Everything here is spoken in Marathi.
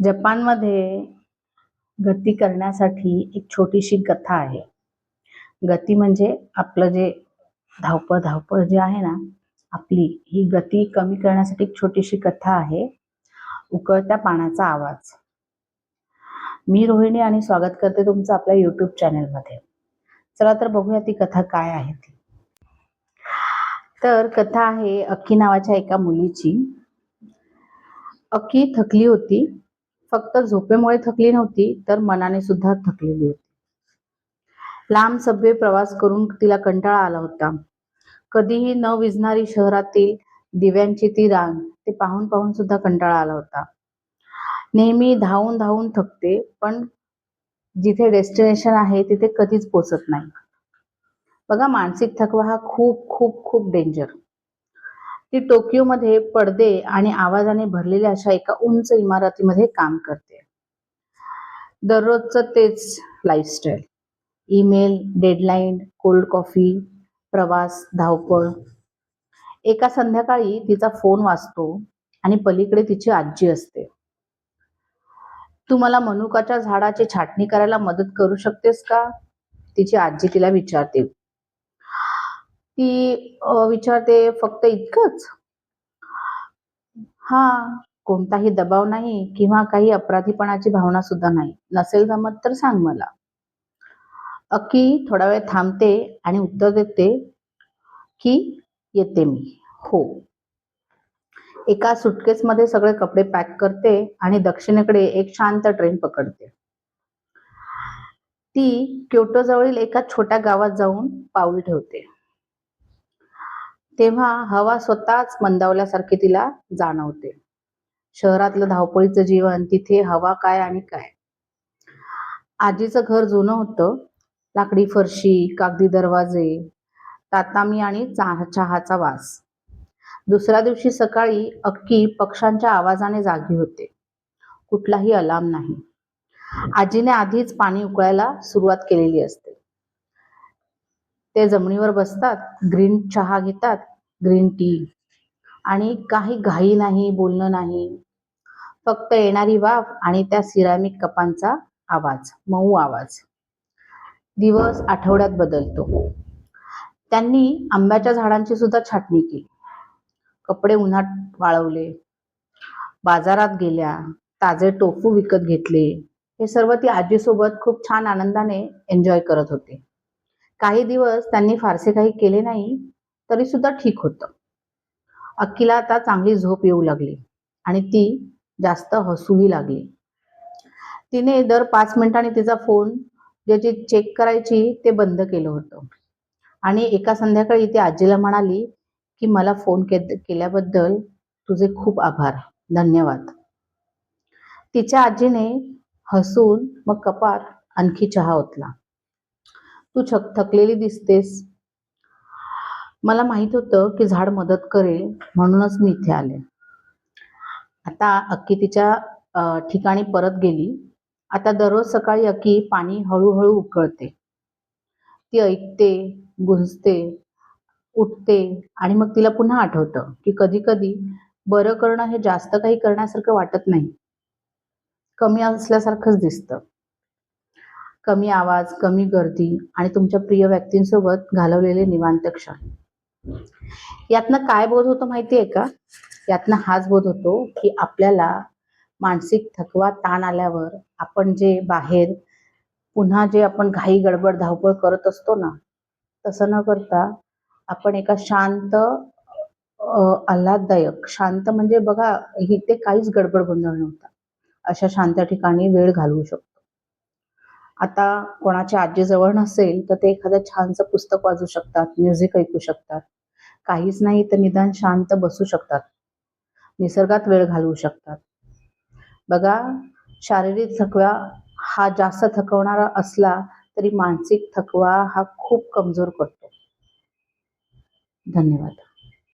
जपानमध्ये गती करण्यासाठी एक छोटीशी कथा आहे. गती म्हणजे आपलं जे धावपळ धावपळ जे आहे ना आपली ही गती कमी करण्यासाठी एक छोटीशी कथा आहे. उकळत्या पाण्याचा आवाज. मी रोहिणी आणि स्वागत करते तुमचं आपल्या युट्यूब चॅनलमध्ये चला तर बघूया ती कथा काय आहे ती. तर कथा आहे अक्की नावाच्या एका मुलीची. अक्की थकली होती. फक्त झोपेमुळे थकली नव्हती तर मनाने सुद्धा थकलेली होती. लांब सभ्य प्रवास करून तिला कंटाळा आला होता. कधीही न विझणारी शहरातील दिव्यांची ती रांग ते पाहून पाहून सुद्धा कंटाळा आला होता. नेहमी धावून धावून थकते पण जिथे डेस्टिनेशन आहे तिथे कधीच पोचत नाही. बघा मानसिक थकवा हा खूप खूप खूप डेंजर. ती टोकियोमध्ये पडदे आणि आवाजाने भरलेल्या अशा एका उंच इमारतीमध्ये काम करते. दररोजचं तेच lifestyle email deadline cold coffee प्रवास धावपळ. एका संध्याकाळी तिचा फोन वाचतो आणि पलीकडे तिची आजी असते. तू मला मनुकाच्या झाडाची छाटणी करायला मदत करू शकतेस का? तिची आजी तिला विचारते. ती विचारते फक्त इतकंच? हा कोणताही दबाव नाही किंवा काही अपराधीपणाची भावना सुद्धा नाही. नसेल जमत तर सांग मला. अक्की थोडा वेळ थांबते आणि उत्तर देते की येते मी. हो. एका सुटकेसमध्ये सगळे कपडे पॅक करते आणि दक्षिणेकडे एक शांत ट्रेन पकडते. ती क्योटो जवळील एका छोट्या गावात जाऊन पाऊल ठेवते. तेव्हा हवा स्वतःच मंदावल्यासारखी तिला जाणवते. शहरातलं धावपळीचं जीवन तिथे हवा काय आणि काय? आजीचं घर जुनं होतं. लाकडी फरशी कागदी दरवाजे तातामी आणि चहाचा वास. दुसऱ्या दिवशी सकाळी अक्की पक्ष्यांच्या आवाजाने जागी होते. कुठलाही अलार्म नाही. आजीने आधीच पाणी उकळायला सुरुवात केलेली असते. ते जमिनीवर बसतात ग्रीन चहा घेतात ग्रीन टी. आणि काही घाई नाही बोलणं नाही. फक्त येणारी वाफ आणि त्या सिरामिक कपांचा आवाज मऊ आवाज. दिवस आठवड्यात बदलतो. त्यांनी आंब्याच्या झाडांची सुद्धा छाटणी केली. कपडे उन्हात वाळवले. बाजारात गेल्या. ताजे टोफू विकत घेतले. हे सर्व ती आजीसोबत खूप छान आनंदाने एन्जॉय करत होते. काही दिवस त्यांनी फारसे काही केले नाही तरी सुद्धा ठीक होतं. अक्कीला आता चांगली झोप येऊ लागली आणि ती जास्त हसूही लागली. तिने दर पाच मिनिटांनी तिचा फोन ज्याची चेक करायची ते बंद केलं होतं. आणि एका संध्याकाळी ती आजीला म्हणाली की मला फोन के केल्याबद्दल तुझे खूप आभार. धन्यवाद. तिच्या आजीने हसून मग कपात आणखी चहा ओतला. तू छक थकलेली दिसतेस. मला माहीत होतं की झाड मदत करेल म्हणूनच मी इथे आले. आता अक्की तिच्या ठिकाणी परत गेली. आता दररोज सकाळी अक्की पाणी हळूहळू उकळते. ती ऐकते गुंजते उठते आणि मग तिला पुन्हा आठवतं की कधी कधी बरं करणं हे जास्त काही करण्यासारखं वाटत नाही. कमी असल्यासारखंच दिसतं. कमी आवाज कमी गर्दी आणि तुमच्या प्रिय व्यक्तींसोबत घालवलेले निवांत क्षण. यातनं काय बोध होतो माहितीये का? यातनं हाच बोध होतो की आपल्याला मानसिक थकवा ताण आल्यावर आपण जे बाहेर पुन्हा जे आपण घाई गडबड धावपळ करत असतो ना तसं न करता आपण एका शांत आल्हाददायक शांत म्हणजे बघा इथे काहीच गडबड गोंधळ नव्हता. अशा शांत ठिकाणी वेळ घालवू शकतो. आता कोणाच्या आजी जवळ नसेल तर ते एखादं छानसं पुस्तक वाचू शकतात म्युझिक ऐकू शकतात. काहीच नाही तर निदान शांत बसू शकतात. निसर्गात वेळ घालवू शकतात. बघा शारीरिक थकवा हा जास्त थकवणारा असला तरी मानसिक थकवा हा खूप कमजोर करतो. धन्यवाद.